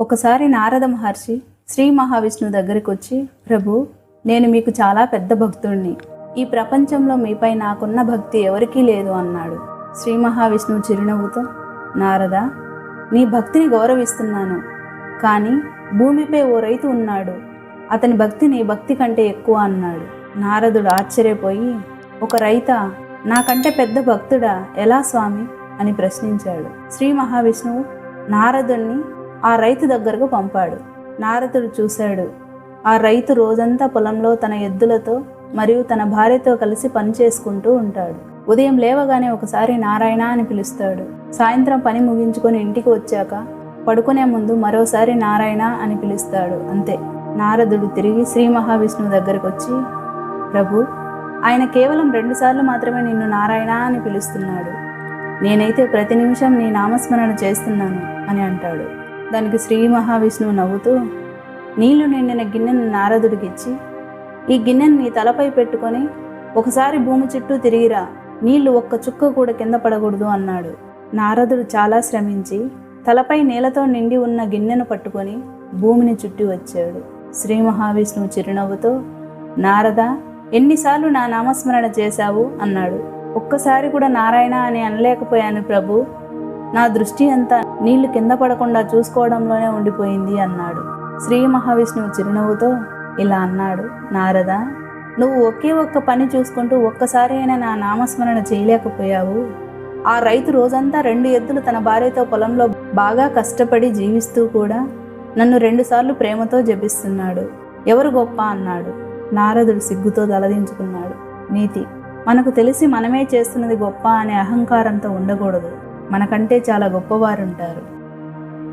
ఒకసారి నారద మహర్షి శ్రీ మహావిష్ణువు దగ్గరికి వచ్చి ప్రభు నేను మీకు చాలా పెద్ద భక్తుడిని ఈ ప్రపంచంలో మీపై నాకున్న భక్తి ఎవరికీ లేదు అన్నాడు శ్రీ మహావిష్ణువు చిరునవ్వుతో. నారద నీ భక్తిని గౌరవిస్తున్నాను. కానీ భూమిపై ఓ రైతు ఉన్నాడు. అతని భక్తి నీ భక్తి కంటే ఎక్కువ అన్నాడు. నారదుడు ఆశ్చర్యపోయి ఒక రైత నాకంటే పెద్ద భక్తుడా? ఎలా స్వామి? అని ప్రశ్నించాడు. శ్రీ మహావిష్ణువు నారదుణ్ణి ఆ రైతు దగ్గరకు పంపాడు. నారదుడు చూశాడు. ఆ రైతు రోజంతా పొలంలో తన ఎద్దులతో మరియు తన భార్యతో కలిసి పని చేసుకుంటూ ఉంటాడు. ఉదయం లేవగానే ఒకసారి నారాయణ అని పిలుస్తాడు. సాయంత్రం పని ముగించుకొని ఇంటికి వచ్చాక పడుకునే ముందు మరోసారి నారాయణ అని పిలుస్తాడు. అంతే. నారదుడు తిరిగి శ్రీ మహావిష్ణువు దగ్గరకు వచ్చి ప్రభు ఆయన కేవలం రెండుసార్లు మాత్రమే నిన్ను నారాయణ అని పిలుస్తున్నాడు. నేనైతే ప్రతి నిమిషం నీ నామస్మరణ చేస్తున్నాను అని అంటాడు. దానికి శ్రీ మహావిష్ణువు నవ్వుతూ నీళ్ళు నిండిన గిన్నెను నారదుడికిచ్చి ఈ గిన్నెను నీ తలపై పెట్టుకొని ఒకసారి భూమి చుట్టూ తిరిగిరా నీళ్ళు ఒక్క చుక్క కూడా కింద పడకూడదు అన్నాడు. నారదుడు చాలా శ్రమించి తలపై నీళ్ళతో నిండి ఉన్న గిన్నెను పట్టుకొని భూమిని చుట్టి వచ్చాడు. శ్రీ మహావిష్ణువు చిరునవ్వుతో నారద ఎన్నిసార్లు నా నామస్మరణ చేశావు? అన్నాడు. ఒక్కసారి కూడా నారాయణ అని అనలేకపోయాను ప్రభు. నా దృష్టి అంతా నీళ్ళు కింద పడకుండా చూసుకోవడంలోనే ఉండిపోయింది అన్నాడు. శ్రీ మహావిష్ణువు చిరునవ్వుతో ఇలా అన్నాడు నారద నువ్వు ఒకే ఒక్క పని చూసుకుంటూ ఒక్కసారి అయినా నా నామస్మరణ చేయలేకపోయావు. ఆ రైతు రోజంతా రెండు ఎద్దులు తన భార్యతో పొలంలో బాగా కష్టపడి జీవిస్తూ కూడా నన్ను రెండుసార్లు ప్రేమతో జపిస్తున్నాడు. ఎవరు గొప్ప? అన్నాడు. నారదుడు సిగ్గుతో తలదించుకున్నాడు. నీతి మనకు తెలిసి మనమే చేస్తున్నది గొప్ప అనే అహంకారంతో ఉండకూడదు. మనకంటే చాలా గొప్పవారుంటారు.